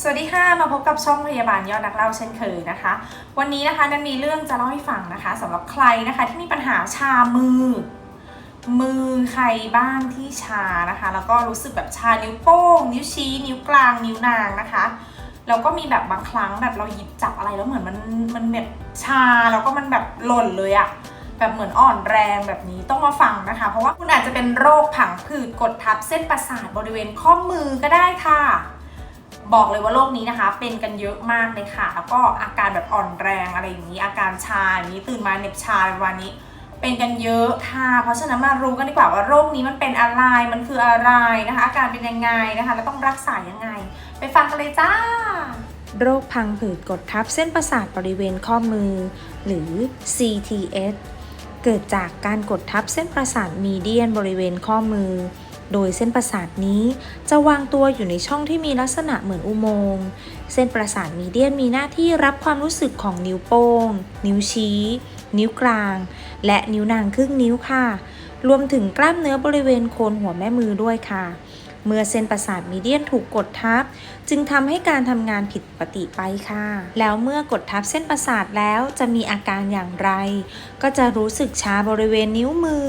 สวัสดีค่ะ มาพบกับช่องพยาบาลยอดนักเล่าเช่นเคยนะคะ วันนี้นะคะนันมีเรื่องจะเล่าให้ฟังนะคะสำหรับใครนะคะที่มีปัญหาชามือ มือใครบ้างที่ชานะคะ แล้วก็รู้สึกแบบชานิ้วโป้ง นิ้วชี้ นิ้วกลาง นิ้วนางนะคะแล้วก็มีแบบบางครั้งแบบเราหยิบจับอะไรแล้วเหมือนมันมันแบบชาแล้วก็มันแบบหล่นเลยอะแบบเหมือนอ่อนแรงแบบนี้ต้องมาฟังนะคะ เพราะว่าคุณอาจจะเป็นโรคผังผืดกดทับเส้นประสาทบริเวณข้อมือก็ได้ค่ะ บอกเลยว่าโรคนี้นะคะ เป็นกันเยอะมากเลยค่ะ แล้วก็อาการแบบอ่อนแรงอะไรอย่างนี้ อาการชาอย่างนี้ตื่นมาเหน็บชาในวันนี้ เป็นกันเยอะค่ะ เพราะฉะนั้นมารู้กันดีกว่าว่าโรคนี้มันเป็นอะไรมันคืออะไรนะคะ อาการเป็นยังไงนะคะ แล้วต้องรักษายังไง ไปฟังกันเลยจ้า โรคพังผืดกดทับเส้นประสาทบริเวณข้อมือ หรือ CTS เกิดจากการกดทับเส้นประสาทมีเดียนบริเวณข้อมือ โดยเส้นประสาทนี้จะวางตัวอยู่ในช่องที่มีลักษณะเหมือนอุโมงค์เส้นประสาทมีเดียนมีหน้าที่รับความรู้สึกของนิ้วโป้ง นิ้วชี้ นิ้วกลาง และนิ้วนางครึ่งนิ้วค่ะ รวมถึงกล้ามเนื้อบริเวณโคนหัวแม่มือด้วยค่ะ เมื่อเส้นประสาทมีเดียนถูกกดทับ จึงทำให้การทำงานผิดปกติไปค่ะ แล้วเมื่อกดทับเส้นประสาทแล้วจะมีอาการอย่างไร ก็จะรู้สึกชาบริเวณนิ้วมือ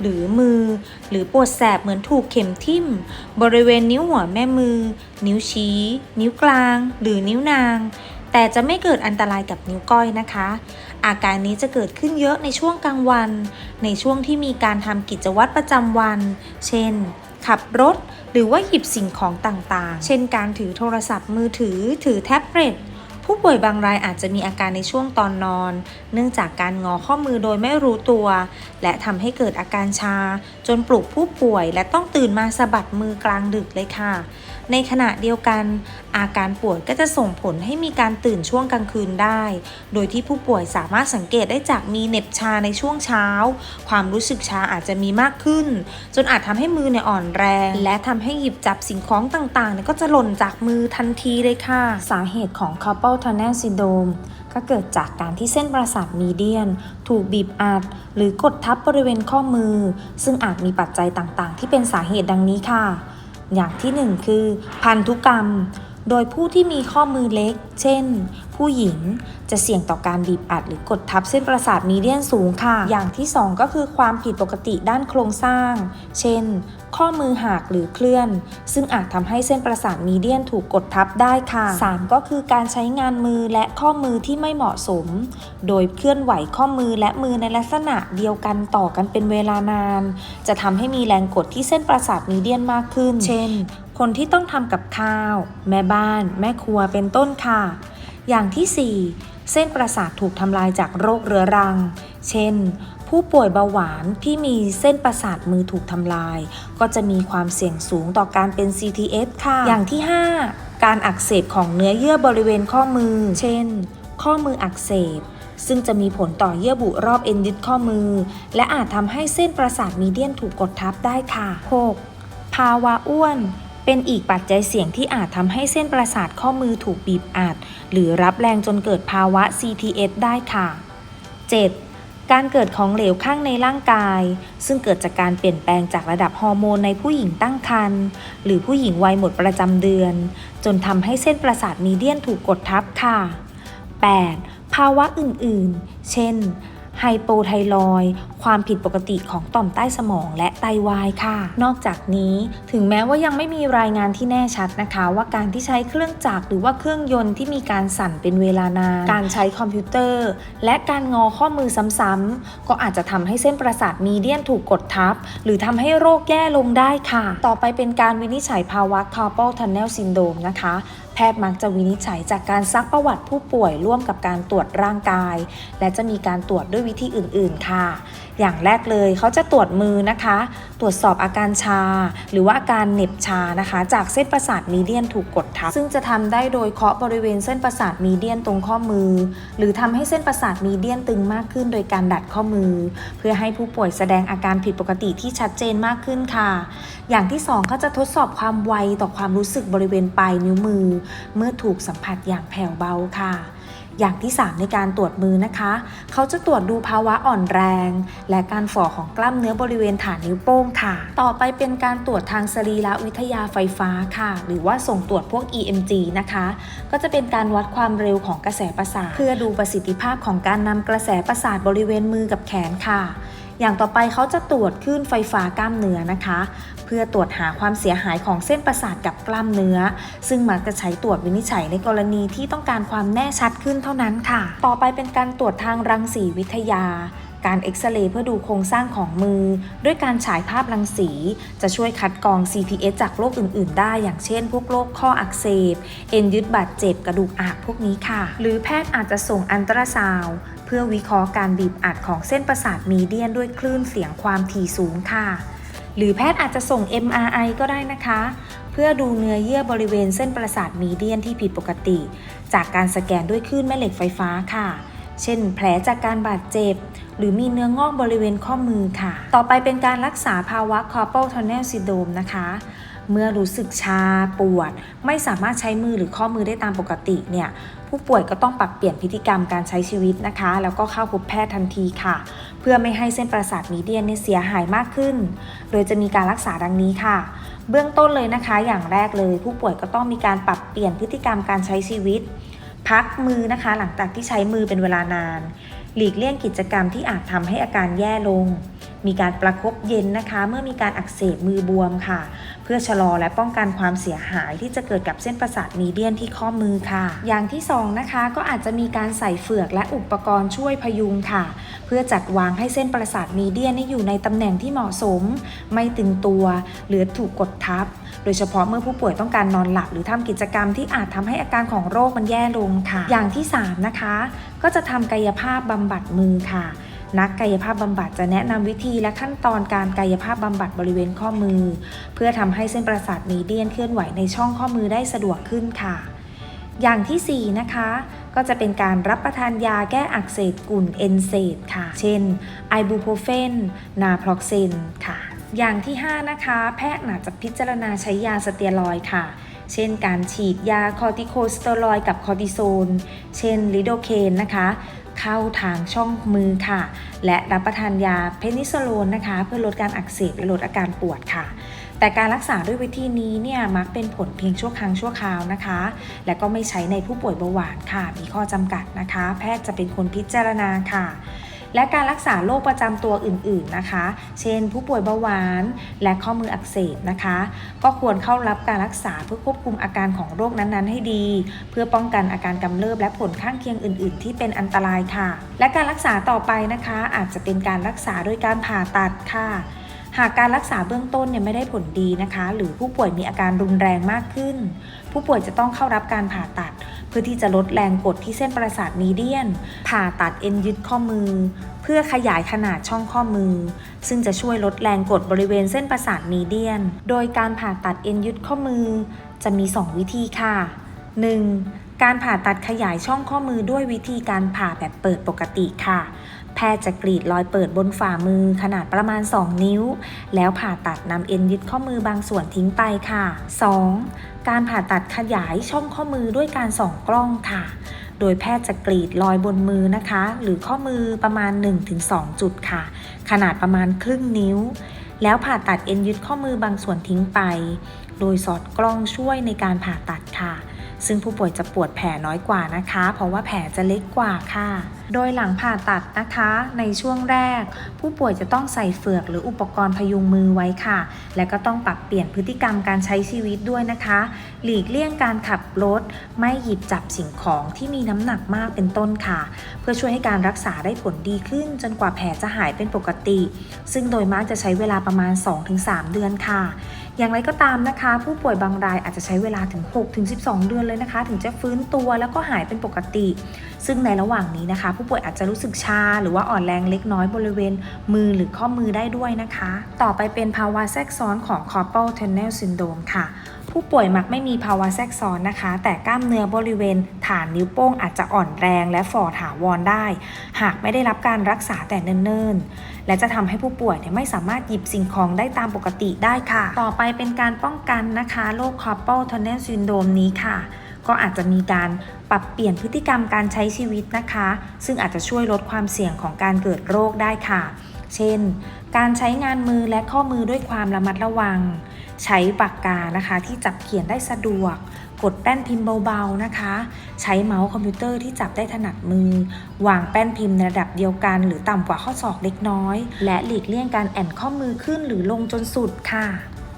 หรือมือ หรือปวดแสบเหมือนถูกเข็มทิ่ม บริเวณนิ้วหัวแม่มือ นิ้วชี้ นิ้วกลาง หรือนิ้วนาง แต่จะไม่เกิดอันตรายกับนิ้วก้อยนะคะ อาการนี้จะเกิดขึ้นเยอะในช่วงกลางวัน ในช่วงที่มีการทำกิจวัตรประจำวัน เช่น ขับรถ หรือว่าหยิบสิ่งของต่างๆ เช่นการถือโทรศัพท์มือถือ ถือแท็บเล็ต ผู้ป่วยบางรายอาจจะมีอาการในช่วงตอนนอน เนื่องจากการงอข้อมือโดยไม่รู้ตัว และทำให้เกิดอาการชา จนปลุกผู้ป่วยและต้องตื่นมาสะบัดมือกลางดึกเลยค่ะ ในขณะเดียวกัน อาการปวดก็จะส่งผลให้มีการตื่นช่วงกลางคืนได้ โดยที่ผู้ป่วยสามารถสังเกตได้จากมีเหน็บชาในช่วงเช้า ความรู้สึกชาอาจจะมีมากขึ้น จนอาจทำให้มือเนี่ยอ่อนแรง และทำให้หยิบจับสิ่งของต่างๆเนี่ยก็จะหล่นจากมือทันทีเลยค่ะ สาเหตุของ tunnel syndrome ก็เกิดจากการที่เส้นประสาทมีเดียน ถูกบีบอัด หรือกดทับบริเวณข้อมือ ซึ่งอาจมีปัจจัยต่างๆ ที่เป็นสาเหตุดังนี้ค่ะ อย่างที่หนึ่งคือ พันธุกรรม โดยผู้ที่มีข้อมือเล็ก เช่น ผู้หญิงจะเสี่ยงต่อการบีบอัดหรือกดทับเส้นประสาทมีเดียนสูงค่ะ อย่างที่สองก็คือความผิดปกติด้านโครงสร้าง เช่น ข้อมือหักหรือเคลื่อน ซึ่งอาจทำให้เส้นประสาทมีเดียนถูกกดทับได้ค่ะ 3 ก็คือการใช้งานมือและข้อมือที่ไม่เหมาะสม โดยเคลื่อนไหวข้อมือและมือในลักษณะเดียวกันต่อกันเป็นเวลานาน จะทำให้มีแรงกดที่เส้นประสาทมีเดียนมากขึ้น เช่น คนที่ต้องทำกับข้าว แม่บ้าน แม่ครัวเป็นต้นค่ะ อย่างที่ 4 เส้นประสาทถูกทำลายจากโรคเรื้อรัง เช่น ผู้ป่วยเบาหวานที่มีเส้นประสาทมือถูกทำลาย ก็จะมีความเสี่ยงสูงต่อการเป็น CTS ค่ะ อย่างที่ 5 การอักเสบของเนื้อเยื่อบริเวณข้อมือ เช่น ข้อมืออักเสบซึ่งจะมีผลต่อเยื่อบุรอบเอ็นยึดข้อมือ และอาจทำให้เส้นประสาทมีเดียนถูกกดทับได้ค่ะ 6. ภาวะอ้วน เป็นอีกปัจจัยเสี่ยงที่อาจทำให้เส้นประสาทข้อมือถูกบีบอัด หรือรับแรงจนเกิดภาวะ CTS ได้ค่ะ 7. การเกิดของเหลวข้างในร่างกาย ซึ่งเกิดจากการเปลี่ยนแปลงจากระดับฮอร์โมนในผู้หญิงตั้งครรภ์หรือผู้หญิงวัยหมดประจำเดือน จนทำให้เส้นประสาทมีเดียนถูกกดทับค่ะ 8. ภาวะอื่นๆ เช่น ไฮโปไทรอย ความผิดปกติของต่อมใต้สมองและไตวายค่ะ นอกจากนี้ถึงแม้ว่ายังไม่มีรายงานที่แน่ชัดนะคะ ว่าการที่ใช้เครื่องจักรหรือว่าเครื่องยนต์ที่มีการสั่นเป็นเวลานานการใช้คอมพิวเตอร์ และการงอข้อมือซ้ำๆก็อาจจะทำให้เส้นประสาทมีเดียนถูกกดทับ หรือทำให้โรคแย่ลงได้ค่ะ ต่อไปเป็นการวินิจฉัยภาวะ carpal tunnel syndrome นะคะแพทย์มักจะวินิจฉัยจากการซักประวัติผู้ป่วยร่วมกับการตรวจร่างกาย และจะมีการตรวจด้วยวิธีอื่น ๆ ค่ะอย่างแรกเลยเขาจะตรวจมือนะคะ ตรวจสอบอาการชา หรือว่าอาการเหน็บชานะคะ จากเส้นประสาทมีเดียนถูกกดทับ ซึ่งจะทำได้โดยเคาะบริเวณเส้นประสาทมีเดียนตรงข้อมือ หรือทำให้เส้นประสาทมีเดียนตึงมากขึ้นโดยการดัดข้อมือ เพื่อให้ผู้ป่วยแสดงอาการผิดปกติที่ชัดเจนมากขึ้นค่ะ อย่างที่สองก็จะทดสอบความไวต่อความรู้สึกบริเวณปลายนิ้วมือ เมื่อถูกสัมผัสอย่างแผ่วเบาค่ะ อย่างที่ 3 ในการตรวจมือนะคะ เขาจะตรวจดูภาวะอ่อนแรง และการฝ่อของกล้ามเนื้อบริเวณฐานนิ้วโป้งค่ะ ต่อไปเป็นการตรวจทางสรีรวิทยาไฟฟ้าค่ะ หรือว่าส่งตรวจพวก EMG นะคะ ก็จะเป็นการวัดความเร็วของกระแสประสาท เพื่อดูประสิทธิภาพของการนำกระแสประสาทบริเวณมือกับแขนค่ะอย่างต่อไปเขาจะตรวจคลื่นไฟฟ้ากล้ามเนื้อนะคะ เพื่อตรวจหาความเสียหายของเส้นประสาทกับกล้ามเนื้อ ซึ่งมักจะใช้ตรวจวินิจฉัยในกรณีที่ต้องการความแน่ชัดขึ้นเท่านั้นค่ะ ต่อไปเป็นการตรวจทางรังสีวิทยาการเอ็กซเรย์เพื่อดูโครงสร้างของมือ ด้วยการฉายภาพรังสี จะช่วยคัดกรอง CTS จากโรคอื่น ๆ ได้ อย่างเช่น พวกโรคข้ออักเสบ เอ็นยึดบาดเจ็บกระดูกอักพวกนี้ค่ะ หรือแพทย์อาจจะส่งอันตราซาวเพื่อวิเคราะห์การบีบอัดของเส้นประสาทมีเดียนด้วยคลื่นเสียงความถี่สูงค่ะ หรือแพทย์อาจจะส่ง MRI ก็ได้นะคะ เพื่อดูเนื้อเยื่อบริเวณเส้นประสาทมีเดียนที่ผิดปกติ จากการสแกนด้วยคลื่นแม่เหล็กไฟฟ้าค่ะ เช่น แผลจากการบาดเจ็บ หรือมีเนื้องอกบริเวณข้อมือค่ะ ต่อไปเป็นการรักษาภาวะ carpal tunnel syndrome นะคะ เมื่อรู้สึกชาปวด ไม่สามารถใช้มือหรือข้อมือได้ตามปกติเนี่ยผู้ป่วยก็ต้องปรับเปลี่ยนพฤติกรรมการใช้ชีวิตนะคะ แล้วก็เข้าพบแพทย์ทันทีค่ะ เพื่อไม่ให้เส้นประสาทมีเดียนเนี่ยเสียหายมากขึ้น โดยจะมีการรักษาดังนี้ค่ะ เบื้องต้นเลยนะคะ อย่างแรกเลย ผู้ป่วยก็ต้องมีการปรับเปลี่ยนพฤติกรรมการใช้ชีวิต พักมือนะคะ หลังจากที่ใช้มือเป็นเวลานาน หลีกเลี่ยงกิจกรรมที่อาจทำให้อาการแย่ลง มีการประคบเย็นนะคะ เมื่อมีการอักเสบมือบวมค่ะ เพื่อชะลอและป้องกันความเสียหายที่จะเกิดกับเส้นประสาทมีเดียนที่ข้อมือค่ะ อย่างที่สองนะคะก็อาจจะมีการใส่เฟือกและอุปกรณ์ช่วยพยุงค่ะ เพื่อจัดวางให้เส้นประสาทมีเดียนอยู่ในตำแหน่งที่เหมาะสม ไม่ตึงตัว หรือถูกกดทับ โดยเฉพาะเมื่อผู้ป่วยต้องการนอนหลับหรือทำกิจกรรมที่อาจทำให้อาการของโรคมันแย่ลงค่ะ อย่างที่3นะคะก็จะทำกายภาพบำบัดมือค่ะ นักกายภาพบำบัดจะแนะนำวิธีและขั้นตอนการกายภาพบำบัดบริเวณข้อมือ เพื่อทำให้เส้นประสาทมีเดียนเคลื่อนไหวในช่องข้อมือได้สะดวกขึ้นค่ะ อย่างทีสี่4 นะคะ ก็จะเป็นการรับประทานยาแก้อักเสบกลุ่นเอนเซดค่ะ เช่น ไอบูโพเฟน นาพลอกเซนค่ะ อย่างที่ 5 นะคะ แพทย์อาจจะพิจารณาใช้ยาสเตียรอยค่ะเช่นการฉีดยาคอร์ติโคสเตอรอยกับคอร์ติโซน เช่นลิโดเคนนะคะ เข้าทางช่องมือค่ะ และรับประทานยาเพนิซิลลินนะคะ เพื่อลดการอักเสบและลดอาการปวดค่ะ แต่การรักษาด้วยวิธีนี้เนี่ยมักเป็นผลเพียงชั่วครั้งชั่วคราวนะคะ และก็ไม่ใช้ในผู้ป่วยเบาหวานค่ะ มีข้อจำกัดนะคะ แพทย์จะเป็นคนพิจารณาค่ะ และการรักษาโรคประจำตัวอื่นๆนะคะ เช่น ผู้ป่วยเบาหวานและข้อมืออักเสบนะคะ ก็ควรเข้ารับการรักษาเพื่อควบคุมอาการของโรคนั้นๆ ให้ดี เพื่อป้องกันอาการกำเริบและผลข้างเคียงอื่น ๆ ที่เป็นอันตรายค่ะ และการรักษาต่อไปนะคะ อาจจะเป็นการรักษาโดยการผ่าตัดค่ะหากการรักษาเบื้องต้นเนี่ยไม่ได้ผลดีนะคะ หรือผู้ป่วยมีอาการรุนแรงมากขึ้น ผู้ป่วยจะต้องเข้ารับการผ่าตัด พื่อที่จะลดแรงกดที่เส้นประสาทมีเดียน ผ่าตัดเอ็นยึดข้อมือ เพื่อขยายขนาดช่องข้อมือ ซึ่งจะช่วยลดแรงกดบริเวณเส้นประสาทมีเดียน โดยการผ่าตัดเอ็นยึดข้อมือ จะมี 2 วิธีค่ะ 1. การผ่าตัดขยายช่องข้อมือด้วยวิธีการผ่าแบบเปิดปกติค่ะแพทย์จะกรีดรอยเปิดบนฝ่ามือขนาดประมาณ 2 นิ้ว แล้วผ่าตัดนำเอ็นยึดข้อมือบางส่วนทิ้งไปค่ะ 2. การผ่าตัดขยายช่องข้อมือด้วยการส่องกล้องค่ะ โดยแพทย์จะกรีดรอยบนมือนะคะ หรือข้อมือประมาณ 1-2 จุดค่ะ ขนาดประมาณครึ่งนิ้ว แล้วผ่าตัดเอ็นยึดข้อมือบางส่วนทิ้งไป โดยสอดกล้องช่วยในการผ่าตัดค่ะ ซึ่งผู้ป่วยจะปวดแผลน้อยกว่านะคะ เพราะว่าแผลจะเล็กกว่าค่ะ โดยหลังผ่าตัดนะคะ ในช่วงแรก ผู้ป่วยจะต้องใส่เฟือกหรืออุปกรณ์พยุงมือไว้ค่ะ และก็ต้องปรับเปลี่ยนพฤติกรรมการใช้ชีวิตด้วยนะคะ หลีกเลี่ยงการขับรถ ไม่หยิบจับสิ่งของที่มีน้ำหนักมากเป็นต้นค่ะ เพื่อช่วยให้การรักษาได้ผลดีขึ้น จนกว่าแผลจะหายเป็นปกติ ซึ่งโดยมากจะใช้เวลาประมาณ 2-3 เดือนค่ะ อย่างไรก็ตามนะคะ ผู้ป่วยบางรายอาจจะใช้เวลาถึง 6-12 เดือนเลยนะคะ ถึงจะฟื้นตัวแล้วก็หายเป็นปกติ ซึ่งในระหว่างนี้นะคะ ผู้ป่วยอาจจะรู้สึกชา หรือว่าอ่อนแรงเล็กน้อยบริเวณ มือหรือข้อมือได้ด้วยนะคะ ต่อไปเป็นภาวะแทรกซ้อนของ carpal tunnel syndrome ค่ะ ผู้ป่วยมักไม่มีภาวะแทรกซ้อนนะคะ แต่กล้ามเนื้อบริเวณฐานนิ้วโป้งอาจจะอ่อนแรงและฝ่อถาวรได้ หากไม่ได้รับการรักษาแต่เนิ่นๆ และจะทำให้ผู้ป่วยไม่สามารถหยิบสิ่งของได้ตามปกติได้ค่ะ ต่อไปเป็นการป้องกันนะคะโรค carpal tunnel syndrome นี้ค่ะ ก็อาจจะมีการปรับเปลี่ยนพฤติกรรมการใช้ชีวิตนะคะ ซึ่งอาจจะช่วยลดความเสี่ยงของการเกิดโรคได้ค่ะ เช่น การใช้งานมือและข้อมือด้วยความระมัดระวัง ใช้ปากกานะคะที่จับเขียนได้สะดวก กดแป้นพิมพ์เบาๆนะคะ ใช้เมาส์คอมพิวเตอร์ที่จับได้ถนัดมือ วางแป้นพิมพ์ในระดับเดียวกัน หรือต่ำกว่าข้อศอกเล็กน้อย และหลีกเลี่ยงการแอนข้อมือขึ้นหรือลงจนสุดค่ะ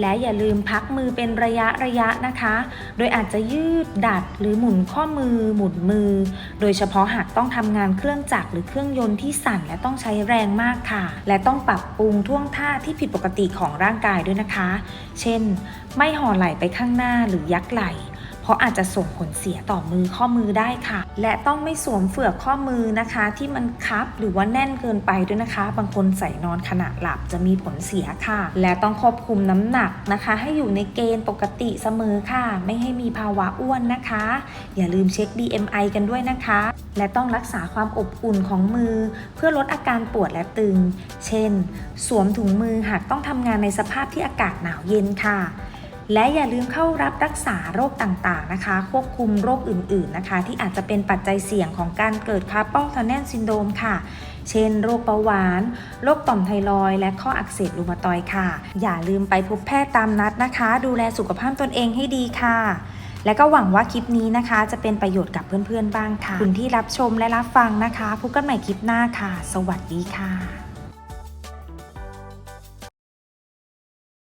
และอย่าลืมพักมือเป็นระยะระยะนะคะ โดยอาจจะยืดดัดหรือหมุนข้อมือ หมุนมือ โดยเฉพาะหากต้องทำงานเครื่องจักรหรือเครื่องยนต์ที่สั่นและต้องใช้แรงมากค่ะ และต้องปรับปรุงท่วงท่าที่ผิดปกติของร่างกายด้วยนะคะ เช่น ไม่ห่อไหล่ไปข้างหน้าหรือยักไหล่ ราะอาจจะส่งผลเสียต่อมือข้อมือได้ค่ะ และต้องไม่สวมเฟือกข้อมือนะคะ ที่มันคับหรือว่าแน่นเกินไปด้วยนะคะ บางคนใส่นอนขณะหลับจะมีผลเสียค่ะ และต้องควบคุมน้ำหนักนะคะ ให้อยู่ในเกณฑ์ปกติเสมอค่ะ ไม่ให้มีภาวะอ้วนนะคะ อย่าลืมเช็ค BMI กันด้วยนะคะ และต้องรักษาความอบอุ่นของมือ เพื่อลดอาการปวดและตึง เช่น สวมถุงมือหากต้องทำงานในสภาพที่อากาศหนาวเย็นค่ะ และอย่าลืมเข้ารับรักษาโรคต่างๆนะคะ ควบคุมโรคอื่นๆนะคะ ที่อาจจะเป็นปัจจัยเสี่ยงของการเกิดคาร์ปอลทันแนลซินโดรมค่ะ เช่น โรคเบาหวาน โรคต่อมไทรอยและข้ออักเสบรูมาตอยค่ะ อย่าลืมไปพบแพทย์ตามนัดนะคะ ดูแลสุขภาพตนเองให้ดีค่ะและก็หวังว่าคลิปนี้นะคะ จะเป็นประโยชน์กับเพื่อนๆบ้างค่ะ คุณที่รับชมและรับฟังนะคะพบกันใหม่คลิปหน้าค่ะ สวัสดีค่ะ